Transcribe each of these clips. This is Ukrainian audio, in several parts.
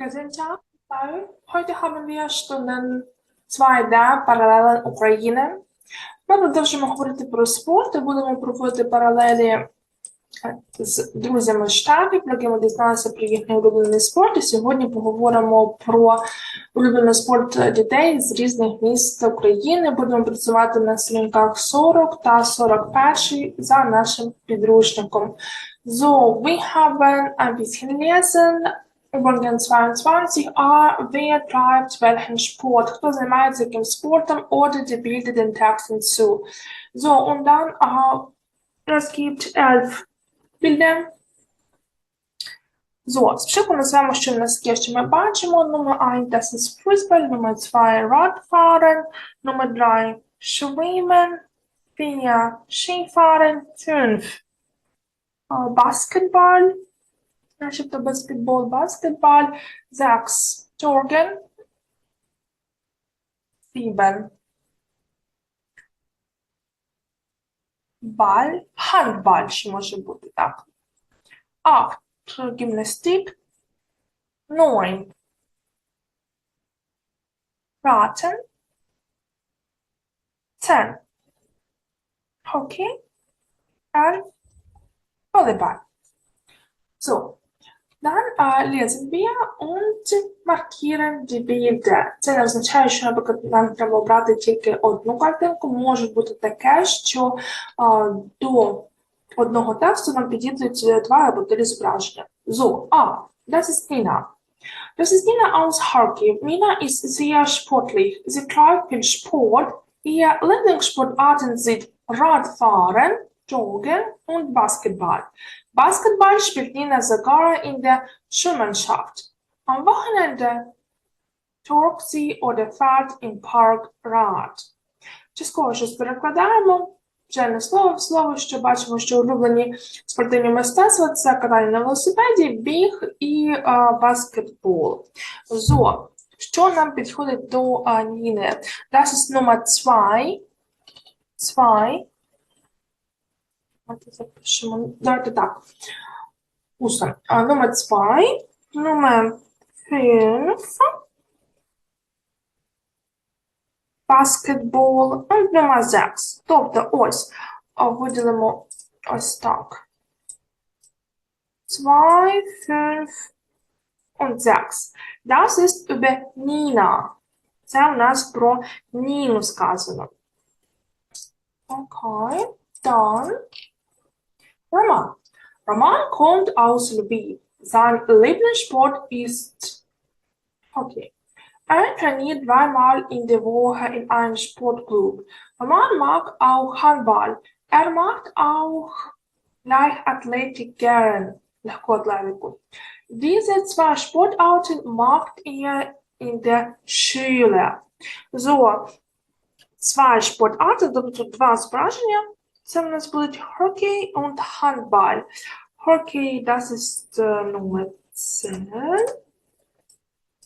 Guten Tag. Heute haben wir Stunden 2 der паралелен України. Ми продовжимо говорити про спорт і будемо проводити паралелі з друзями з штатів, про які ми дізналися про їхній улюблений спорт. І сьогодні поговоримо про улюблений спорт дітей з різних міст України. Будемо працювати на сторінках 40 та 41 за нашим підручником. So, haben ein bisschen lesen. Übrigens 22 A. Wer treibt welchen Sport? Хто займається яким спортом oder die bildet den Text hinzu. So, und dann, äh, es gibt elf Bilder. So, спочатку називаємо, що в нас є, що ми бачимо. Nummer 1, das ist Fußball. Nummer 2, Radfahren. Nummer 3, Schwimmen. 4, Skifahren. 5, äh, Basketball. Начебто баскетбол, баскетбall. 6, Joggen. 7, Ball, Handball ще може бути, так. 8, Gymnastik. 9, Raten. 10, Hockey. 11, Volleyball. So, äh, lesen wir und markieren die Bilder. Це не означає, що, наприклад, нам треба обрати тільки одну картинку. Може бути таке, що е, до одного тексту нам підійдуть е, два або три зображення. So, ah, das ist Nina. Das ist Nina aus Harkiv. Nina ist sehr sportlich. Sie treibt viel Sport. Ihre Lieblingssportarten sind Radfahren, Joggen und Basketball. Basketball spielt Nina sogar in der Schulmannschaft. Am Wochenende turkt sie oder fährt im Park Rad. Частково щось перекладаємо. Вже не слово в слово, що бачимо, що улюблені спортивні мистецтва це катання на велосипеді, біг і е, баскетбол. So, що нам підходить до е, Ніни? Das ist Nummer 2. 2. Давайте запишемо. Давайте так. Усно. А, Nummer 2. Nummer 5. Basketball. І Nummer 6. Тобто ось виділимо ось так. 2, 5 und 6. Das ist über Nina. Це у нас про Ніну сказано. Окей. Dann Roman. Roman kommt aus Lviv. Sein Lieblingssport ist Hockey. Er trainiert dreimal in der Woche in einem Sportclub. Roman mag auch Handball. Er macht auch Leichtathletik gern. Leichtathletik. Diese zwei Sportarten macht er in der Schule. So, zwei Sportarten, тобто два зображення. Це в нас будуть Hockey und Handball. Hockey, das ist äh, Nummer 10.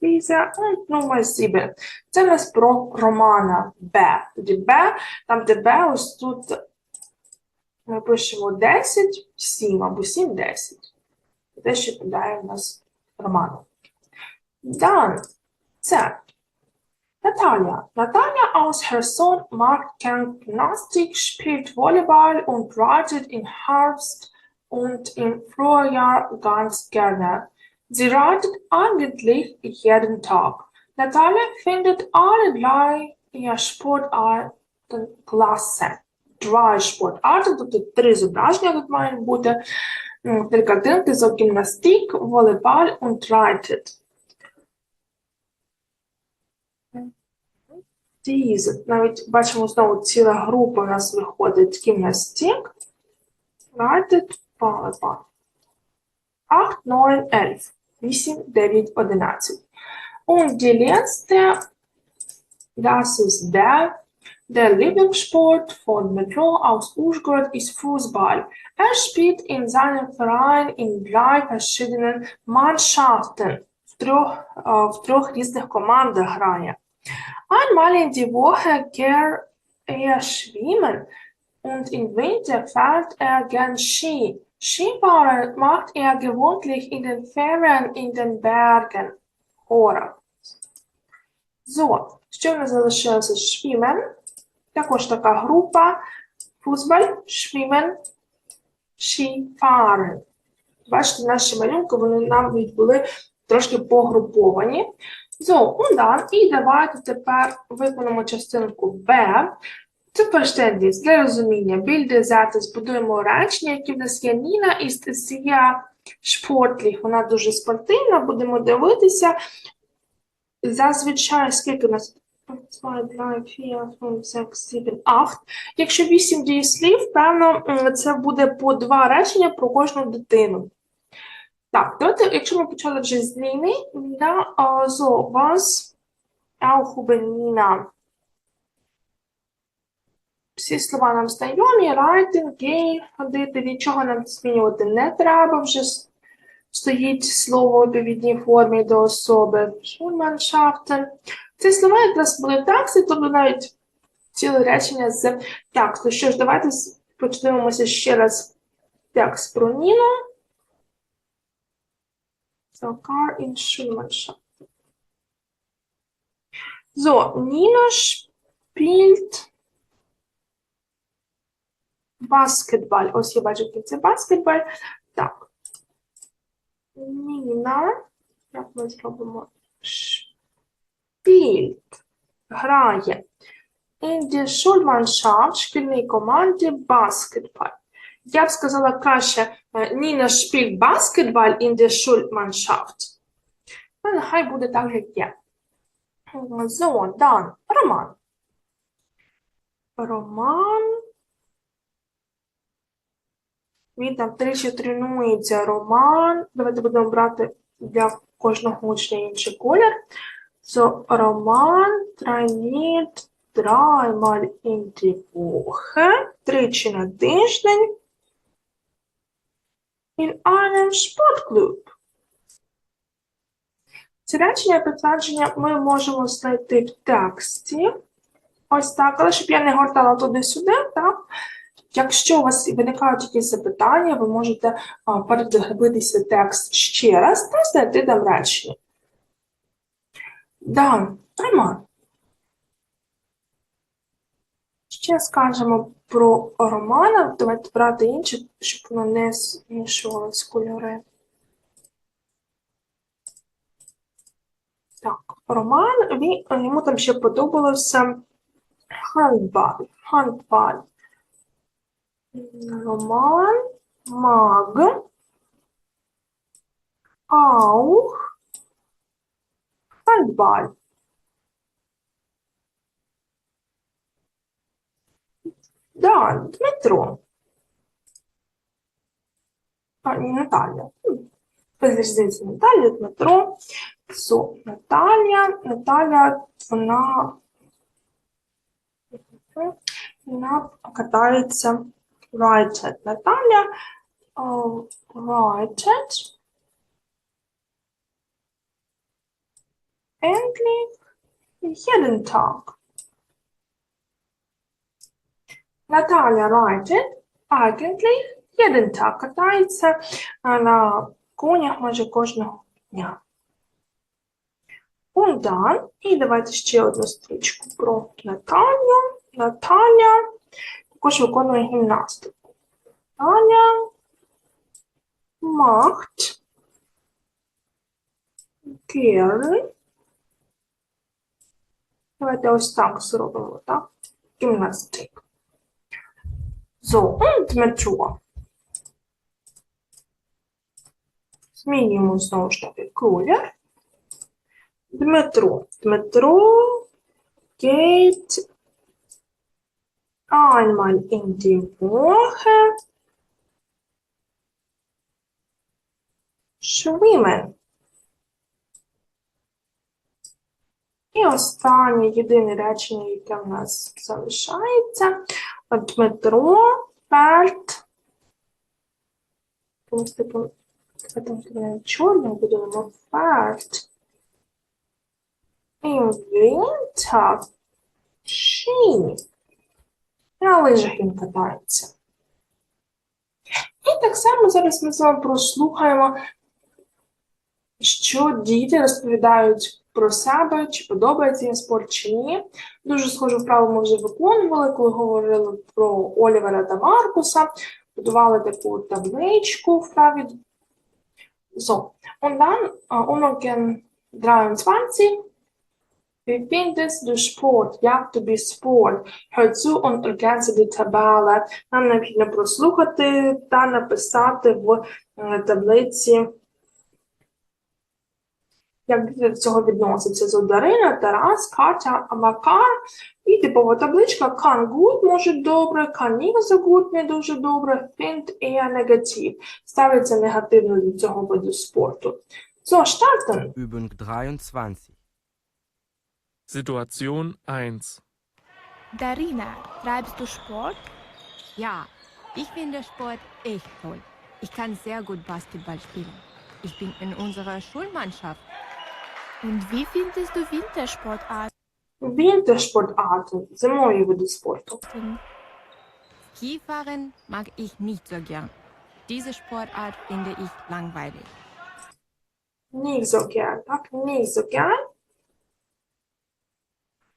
Diese und Nummer 7. Це в нас про Романа Б. Тоді Б, там де Б, ось тут ми пишемо 10, 7 або 7, 10. Те, що подає в нас Роману. Dann, це Natalia. Natalia aus Herson mag gern Gymnastik, spielt Volleyball und reitet im Herbst und im Frühjahr ganz gerne. Sie reitet eigentlich jeden Tag. Natalia findet alle drei ihre Sportarten klasse. Drei Sportarten, тобто три зображення тут мають бути. М, Три картинки за гімнастик, волейбол und reitet. These. Навіть бачимо знову ціла група у нас виходить гімнастик. Reitet, volleyball. 8, 9, 11. 8, 9, 11. Und die letzte, das ist der, der Lieblingssport von Metro aus Uschgorod ist Fußball. Er spielt in seinem Verein in drei verschiedenen Mannschaften. В трьох, е, в трьох різних командах грає. Einmal in die Woche geht er schwimmen und im Winter fährt er gern Ski. Skifahren macht er gewöhnlich in den Ferien in den Bergen. горах. So, що в нас залишилося? Schwimmen. Також така група. Футболь, schwimmen, Skifahren. Бачите, наші малюнки, вони нам були трошки погруповані. So, und dann, і давайте тепер виконаємо частинку Б. Це verständnis, для розуміння. Білди зараз збудуємо речення, які в нас є Ніна із sehr sportlich. Вона дуже спортивна, будемо дивитися. Зазвичай, скільки у нас? 2, 3, 4, 5, 6, 7, 8. Якщо 8 дієслів, певно, це буде по два речення про кожну дитину. Так, давайте, якщо ми почали вже з Ніни, Ніна, а, so, was auch Всі слова нам знайомі, writing, gay, ходити, нічого нам змінювати не треба, вже стоїть слово у відповідній формі до особи. Schulmannschaften. Ці слова якраз були такси, тобто навіть ціле речення з тексту. Що ж, давайте подивимося ще раз текст про Ніну. So, car in Schulmannschaft. So, Nina spielt Баскетболь. Ось я бачу, який це баскетболь. Так. Ніна. Як? Шпільт. Грає. In der Schulmannschaft, шкільній команді баскетболь. Я б сказала краще, Ніна шпіль баскетболь in der Schulmannschaft. Ну, буде так, як є. So, dann, Роман. Роман. Він там тричі тренується Роман. Давайте будемо брати для кожного учня інший колір. So, Роман trainiert dreimal in die Woche, тричі на тиждень in einem Sportclub. Ці речення підтвердження ми можемо знайти в тексті. Ось так, але щоб я не гортала туди-сюди, так? Якщо у вас виникають якісь запитання, ви можете передивитися текст ще раз та знайти там речення. Дан, Роман. Ще скажемо про Романа. Давайте брати інше, щоб воно не змішувалось кольори. Так, Роман, він, йому там ще подобалося гандбал. Гандбал. Роман mag auch Handball. Да, Дмитро. А, не Наталя. М, Без Наталя, Дмитро. Со, Наталя. Наталя, вона, вона катається Writed. Наталя uh, writed endlich jeden Tag. Наталя writed eigentlich jeden Tag. Катається на конях майже кожного дня. Und dann, і давайте ще одну стрічку про Наталю. Наталя також виконує гімнастику. Наталя macht gerne. Давайте ось так зробимо, так? Гімнастик. So, und Дмитро. Змінюємо знову ж таки колір. Дмитро. Дмитро geht einmal in die Woche schwimmen. І останнє єдине речення, яке в нас залишається. Дмитро fährt Ось таким таким чорним будемо fährt im Winter Ski. На лижах він катається. І так само зараз ми з вами прослухаємо що діти розповідають про себе, чи подобається їм спорт, чи ні. Дуже схожу вправу ми вже виконували, коли говорили про Олівера та Маркуса, будували таку табличку вправі. So, und dann äh, Übungen 23. Wie findest du Sport? Як тобі спорт? Hör zu und ergänze die Tabelle. Нам необхідно прослухати та написати в е, таблиці, як діти до цього відносяться. З Дарина, Тарас, Катя, Макар. І типова табличка kann gut, може добре, kann nicht so gut, не дуже добре, find eher негатив. Ставиться негативно до цього виду спорту. So, starten. Übung 23. Situation 1. Darina, treibst du Sport? Ja, ich finde Sport echt toll. Ich kann sehr gut Basketball spielen. Ich bin in unserer Schulmannschaft. Und wie findest du Wintersportarten? Wintersportarten, зимові види спорту. Skifahren mag ich nicht so gern. Diese Sportart finde ich langweilig. Nicht so gern, так? Nicht so gern.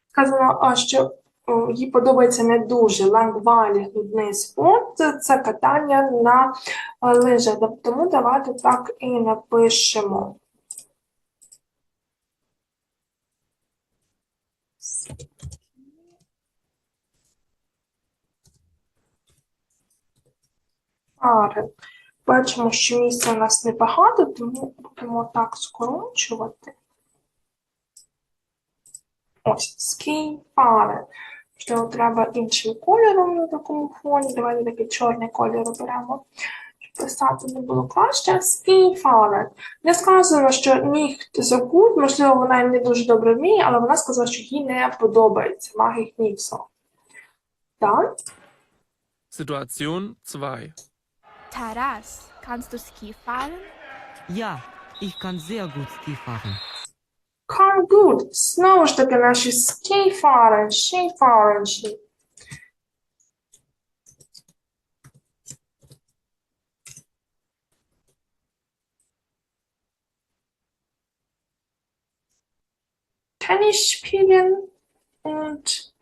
Сказано, а, що о, їй подобається не дуже лангвалі нудний спорт, це- катання на е, лижах. Тому давайте так і напишемо. Пари. Бачимо, що місця у нас небагато, тому будемо так скорочувати. Ось, скій пари. Треба іншим кольором на такому фоні. Давайте такий чорний колір оберемо. Писати не було краще. Скій фаре. Не сказано, що ніхто загуд, можливо, вона не дуже добре вміє, але вона сказала, що їй не подобається. Mag ich. Так. Situation 2. Taras, kannst du Ski fahren? Ja, ich kann sehr gut Ski fahren. Can good. Знову ж таки наші скіфарен, шіфаренші. Tennis spielen und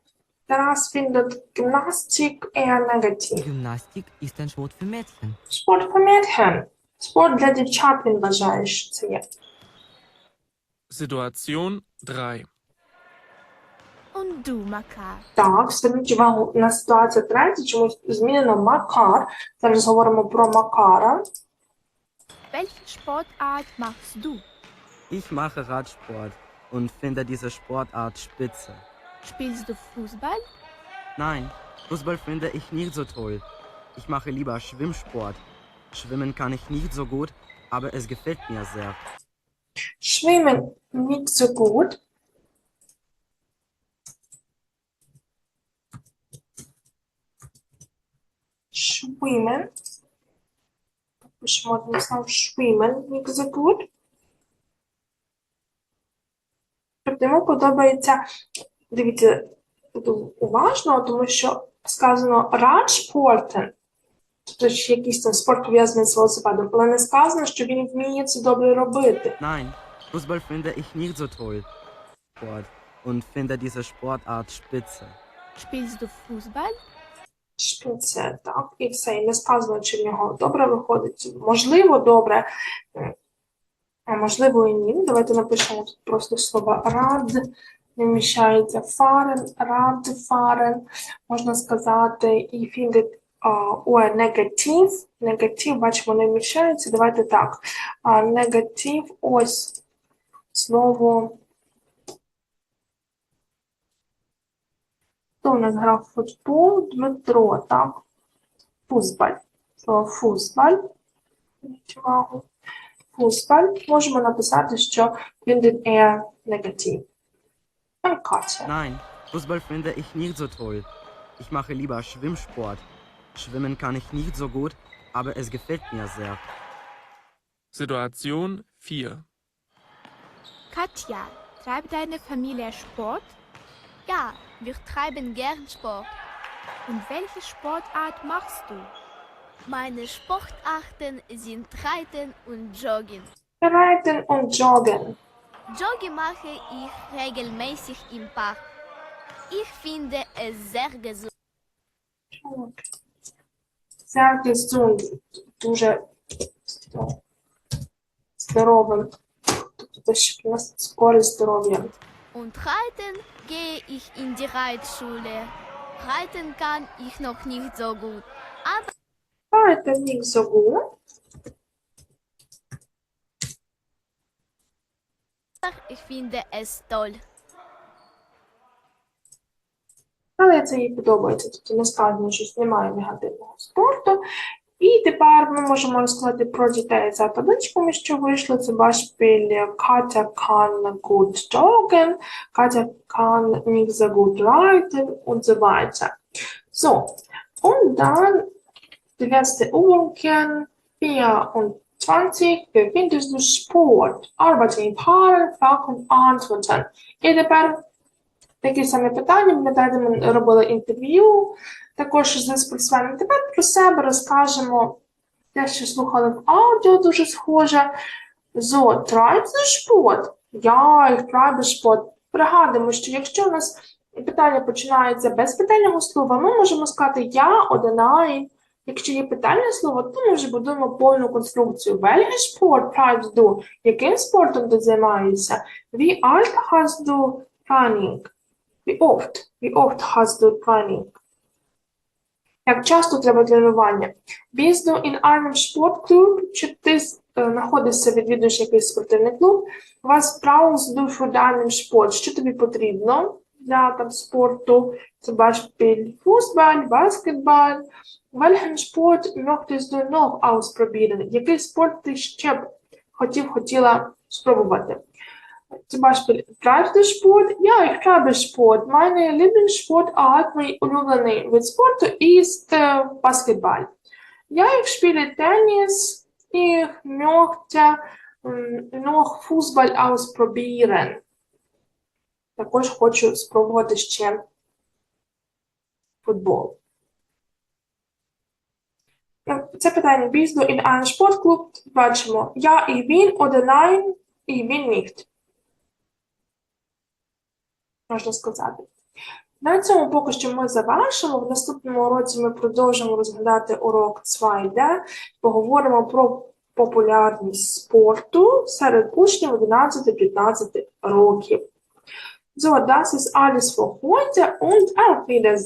das findet Gymnastik eher negativ. Gymnastik ist ein Sport für Mädchen. Спорт für Mädchen. Спорт для дівчат він вважає, що це є. Situation 3. Und du, Makar? Так, зверніть увагу на ситуацію третя, чомусь змінено Макар. Зараз говоримо про Макара. Welche Sportart machst du? Ich mache Radsport und finde diese Sportart spitze. Spielst du Fußball? Nein, Fußball finde ich nicht so toll. Ich mache lieber Schwimmsport. Schwimmen kann ich nicht so gut, aber es gefällt mir sehr. Schwimmen nicht so gut? Schwimmen. Ich mag nicht schwimmen, nicht so gut. Тобто йому подобається, дивіться, уважно, тому що сказано радспортен, тобто що якийсь там спорт пов'язаний з велосипедом, але не сказано, що він вміє це добре робити. Nein, Fußball finde ich nicht so toll. Sport und finde diese Sportart spitze. Spielst du Fußball? Шпіце, так, і все. І не сказано, чи в нього добре виходить. Можливо, добре, можливо і ні. Давайте напишемо тут просто слово рад, не вміщається фарен, рад, фарен. Можна сказати, і фіндит о негатив. Негатив, бачимо, не вміщається. Давайте так. А, негатив, ось слово. Хто у нас грав футбол? Дмитро, так? Фузбаль. Слово фузбаль. Фузбаль. Можемо написати, що він є негатив. Катя. Nein, Fußball finde ich nicht so toll. Ich mache lieber Schwimmsport. Schwimmen kann ich nicht so gut, aber es gefällt mir sehr. Situation 4. Katja, treibt deine Familie Sport? Ja, wir treiben gern Sport. Und welche Sportart machst du? Meine Sportarten sind Reiten und Joggen. Reiten und Joggen. Joggen mache ich regelmäßig im Park. Ich finde es sehr gesund. Sehr gesund. Дуже здо- здоровим. Тобто те, що приносить користь здоров'я. Und reiten gehe ich in die Reitschule. Reiten kann ich noch nicht so gut, aber Nicht so gut. ich finde es toll. Але це їй подобається, тобто не сказано, що немає негативного спорту. І тепер ми можемо розказати про дітей за табличками, що вийшло. Це Beispiel Katja kann gut joggen, Katja kann nicht so gut reiten und so weiter. So, und dann die letzte Übungen 24. Wie findest du Sport? Arbeiten in Paaren, Fragen und Antworten. І тепер такі самі питання. Пам'ятаєте, ми робили інтерв'ю також з спортсменом. Тепер про себе розкажемо те, що слухали в аудіо, дуже схоже. So, treibst du Sport? Ja, ich. Пригадуємо, що якщо у нас питання починається без питального слова, ми можемо сказати я, одинай. Якщо є питальне слово, то ми вже будуємо повну конструкцію. Welchen Sport treibst du? Яким спортом ти займаєшся? Wie alt hast du Training? Wie oft? Wie oft hast du Training? Як часто треба тренування? Bist du in einem Sportclub? Чи ти е, знаходишся, відвідуєш якийсь спортивний клуб? Was brauchst du für deinen Sport? Що тобі потрібно для там, спорту? Du noch ausprobieren? Який спорт ще б хотіла спробувати? Sport. Meine Lieblingssportart, mein улюблений вид спорту ist äh, Basketball. Ja, ich spiele Tennis. Ich möchte м, noch Fußball ausprobieren. Також хочу спробувати ще футбол. Е, Це питання du in einem Sportclub? Бачимо. Ich bin oder nein, ich bin nicht. Можна сказати. На цьому поки що ми завершимо. В наступному уроці ми продовжимо розглядати урок 2D. Поговоримо про популярність спорту серед учнів 11-15 років. So, das ist alles für heute und auf Wiedersehen.